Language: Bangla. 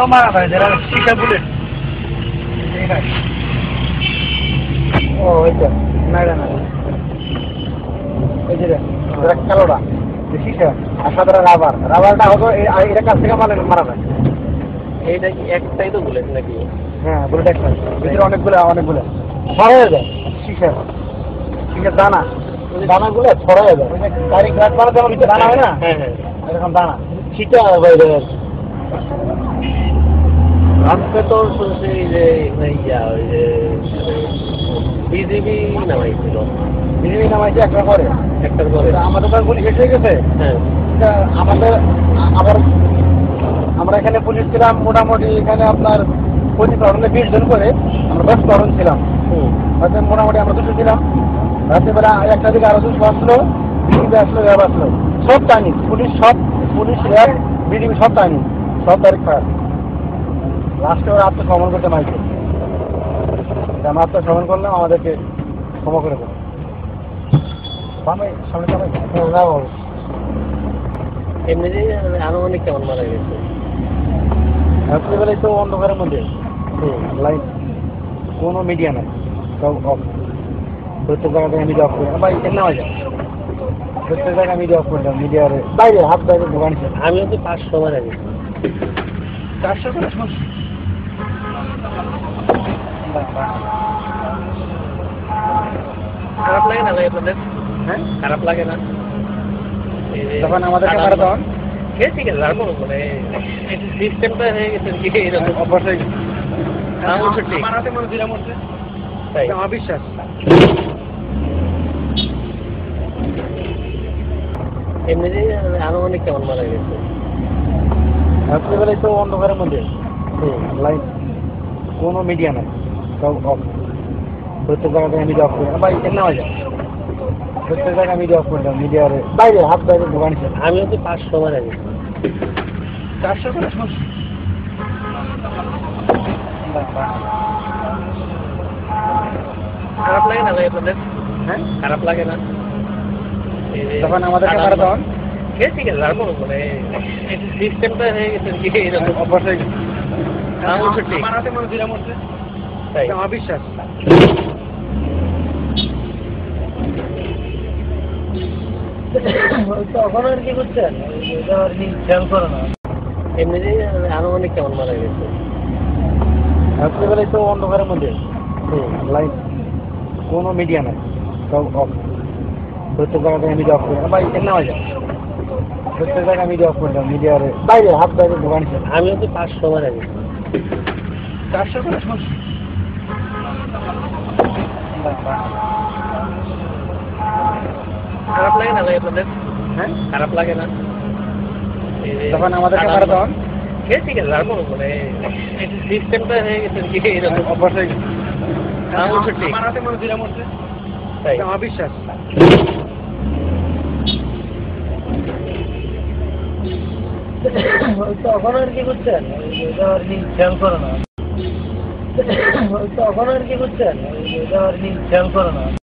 এও মারা যায় যারা শিখা বুলেট এটাই ও ওইটা না না না ওই যে কালোটা শিখা আর সাদাটা রাবার। রাবারটা হতো এটা কাছ থেকে মারা মারা যায়। এইটা কি একটাই তো বুলেট নাকি? হ্যাঁ বুলেট একটা। ভিতরে অনেকগুলো অনেকগুলো। ছড়া হয়ে যায় শিখা শিখার দানা। দানাগুলো ছড়া হয়ে যায় গাড়ি গাছ বানাতে আমার ভিতরে দানা হয় না? হ্যাঁ হ্যাঁ। এরকম দানা। বাইরে আজকে তো শুনছি যে এই ইয়া ওই যে বিজেপি নামাইছিল বিজেপি নামাইছে একটা করে একটার পরে তা আমাদের তো গুলি শেষ হয়ে গেছে হ্যাঁ আমাদের আবার আমরা এখানে পুলিশ ছিলাম মোটামুটি এখানে আপনার পঁচিশ ধরনে বিশ জন করে আমরা দশ ধরন ছিলাম হয়তো মোটামুটি আমরা দুশো ছিলাম রাত্রিবেলা একটা দিকে আরও দুশো আসলো বিজেপি আসলো র্যাব আসলো সব টাইনি পুলিশ সব পুলিশ র্যাব বিজেপি সব টাইনি সব তারিখ খারাপ। লাস্টে ওরা আত্মসমর্পণ করতে মাইকে। আমরা আত্মসমর্পণ করলাম আমাদেরকে ক্ষমা করে দেবো। বামে সামনে সামনে হ্যাঁ, না এমনিতেই আনুমানিক কেমন মারা গেছে? রাত্রিবেলায় তো অন্ধকারের মধ্যে। লাইট কোনো মিডিয়া নাই। সব অফ প্রত্যেক জায়গায় মিডিয়া অফ করে। ভাই কেন নেওয়া যায় প্রত্যেক জায়গায় মিডিয়া অফ করে দাও মিডিয়ার বাইরে হাত বাইরে দোকান ছিল আমি হচ্ছে পাঁচশো মারা গেছি। চারশো করে খারাপ লাগে না আপনাদের? হ্যাঁ? খারাপ লাগে না? তখন আমাদেরকে সাদা- তখন? সে ঠিক আছে তারপর মানে সিস্টেমটা হয়ে গেছে কি এরকম? অভ্যাস গেছে। অবশ্য ঠিক। আমার হাতে মনে দিলাম হচ্ছে। তাই। আমার বিশ্বাস এমনিতেই আনুমানিক কেমন মারা গেছে। রাত্রিবেলায় তো অন্ধকারের মধ্যে। লাইট কোনো মিডিয়া নাই সব অফ প্রত্যেক জায়গায় মিডিয়া অফ করে ভাই কেন যায় প্রত্যেক জায়গায় মিডিয়া অফ করে মিডিয়ার বাইরে হাত বাইরে দোকান ছিল আমি হচ্ছে পাঁচশো মারা গেছি চারশো করে? খারাপ লাগে না ভাই আপনাদের? হ্যাঁ? খারাপ লাগে না? তখন আমাদেরকে সাদা- মারা তখন সে ঠিক আছে তারপর মানে সিস্টেমটা হয়ে গেছে কি এরকম অভ্যাস হয়ে গেছে হ্যাঁ, ঠিক। আমার হাতে মনে দিলাম হচ্ছে তাই এটা আমার তখন আর কি করছেন এটা আর কি খেয়াল করে না এমনিতেই আনুমানিক কেমন মারা গেছে রাত্রিবেলায় তো অন্ধকারের মধ্যে লাইট কোনো মিডিয়া নাই সব অফ প্রত্যেক জায়গায় মিডিয়া অফ করে ভাই কেন নেওয়া যায় প্রত্যেক জায়গায় মিডিয়া অফ করে দাও মিডিয়ার বাইরে হাত বাইরে দোকান ছিল। আমি হচ্ছে পাঁচশো মারা গেছি চারশো করে খারাপ লাগে না ভাই আপনাদের? হ্যাঁ? খারাপ লাগে না? তখন আমাদেরকে সাদা- মারা তখন? সে ঠিক আছে তারপর মানে সিস্টেমটা হয়ে গেছে কি এরকম? অভ্যাস হয়ে গেছে। হ্যাঁ। আমার হাতে মনে দিলাম হচ্ছে। আমার বিশ্বাস তখন আর কি করছেন? এটা আর কি খেয়াল করে না। তখন আর কি করছেন? এটা আর কি খেয়াল করে না।